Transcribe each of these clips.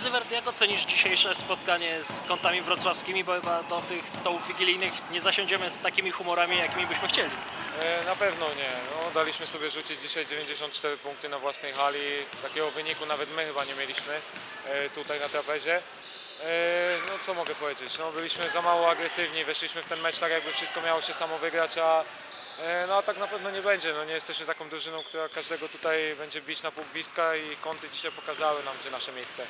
Zywert, jak ocenisz dzisiejsze spotkanie z kątami wrocławskimi, bo chyba do tych stołów wigilijnych nie zasiądziemy z takimi humorami, jakimi byśmy chcieli. E, Na pewno nie. No, daliśmy sobie rzucić dzisiaj 94 punkty na własnej hali. Takiego wyniku nawet my chyba nie mieliśmy e, tutaj na trapezie. E, No co mogę powiedzieć? No, byliśmy za mało agresywni, weszliśmy w ten mecz tak jakby wszystko miało się samo wygrać, a e, no a tak na pewno nie będzie. No, nie jesteśmy taką drużyną, która każdego tutaj będzie bić na pół gwizdka i kąty dzisiaj pokazały nam, gdzie nasze miejsce.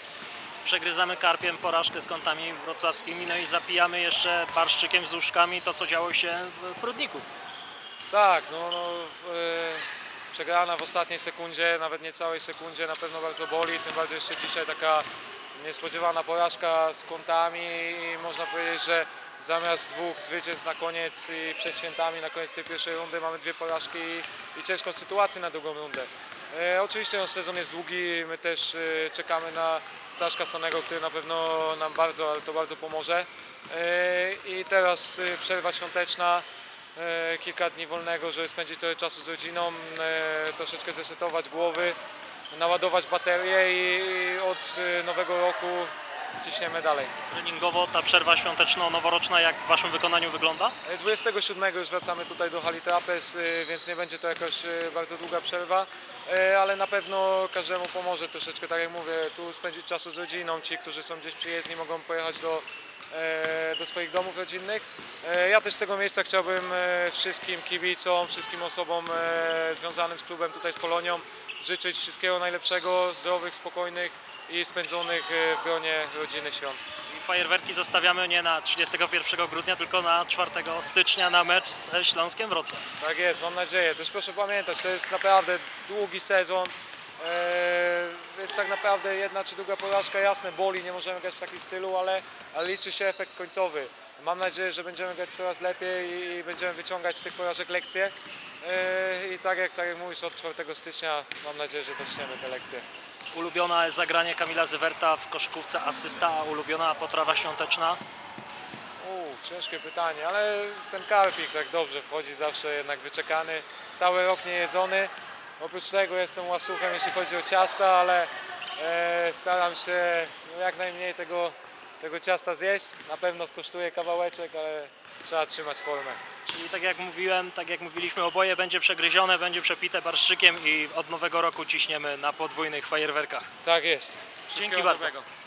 Przegryzamy karpiem porażkę z kątami wrocławskimi, no i zapijamy jeszcze barszczykiem z łóżkami to, co działo się w Prudniku. Tak, no, no e, przegrana w ostatniej sekundzie, nawet nie całej sekundzie, na pewno bardzo boli, tym bardziej jeszcze dzisiaj taka niespodziewana porażka z kątami i można powiedzieć, że zamiast dwóch zwycięstw na koniec i przed świętami, na koniec tej pierwszej rundy mamy dwie porażki i, i ciężką sytuację na drugą rundę. E, oczywiście no, sezon jest długi, my też e, czekamy na Staszka Stanego, który na pewno nam bardzo, ale to bardzo pomoże. E, I teraz e, przerwa świąteczna, e, kilka dni wolnego, żeby spędzić trochę czasu z rodziną, e, troszeczkę zesetować głowy, naładować baterie i od e, nowego roku ciśniemy dalej. Treningowo ta przerwa świąteczno-noworoczna jak w waszym wykonaniu wygląda? E, 27 już wracamy tutaj do hali Trapez, e, więc nie będzie to jakaś e, bardzo długa przerwa, e, ale na pewno każdemu pomoże troszeczkę, tak jak mówię, tu spędzić czasu z rodziną, ci, którzy są gdzieś przyjezdni mogą pojechać do, e, do swoich domów rodzinnych. E, Ja też z tego miejsca chciałbym e, wszystkim kibicom, wszystkim osobom e, związanym z klubem tutaj z Polonią życzyć wszystkiego najlepszego, zdrowych, spokojnych i spędzonych e, w gronie rodziny świąt. I fajerwerki zostawiamy nie na 31 grudnia, tylko na 4 stycznia na mecz ze Śląskiem Wrocław. Tak jest, mam nadzieję. Też proszę pamiętać, to jest naprawdę długi sezon, e, więc tak naprawdę jedna czy druga porażka, jasne, boli, nie możemy grać w takim stylu, ale, ale liczy się efekt końcowy. Mam nadzieję, że będziemy grać coraz lepiej i, i będziemy wyciągać z tych porażek lekcje. E, I tak jak, tak jak mówisz, od 4 stycznia mam nadzieję, że zaczniemy te lekcje. Ulubione zagranie Kamila Zywerta w koszykówce asysta, a ulubiona potrawa świąteczna. Ciężkie pytanie, ale ten karpik tak dobrze wchodzi, zawsze jednak wyczekany, cały rok nie jedzony. Oprócz tego jestem łasuchem, jeśli chodzi o ciasta, ale e, staram się no, jak najmniej tego, tego ciasta zjeść. Na pewno skosztuję kawałeczek, ale trzeba trzymać formę. Czyli tak jak mówiłem, tak jak mówiliśmy, oboje będzie przegryzione, będzie przepite barszczykiem i od nowego roku ciśniemy na podwójnych fajerwerkach. Tak jest. Wszystkiego bardzo. dobrego.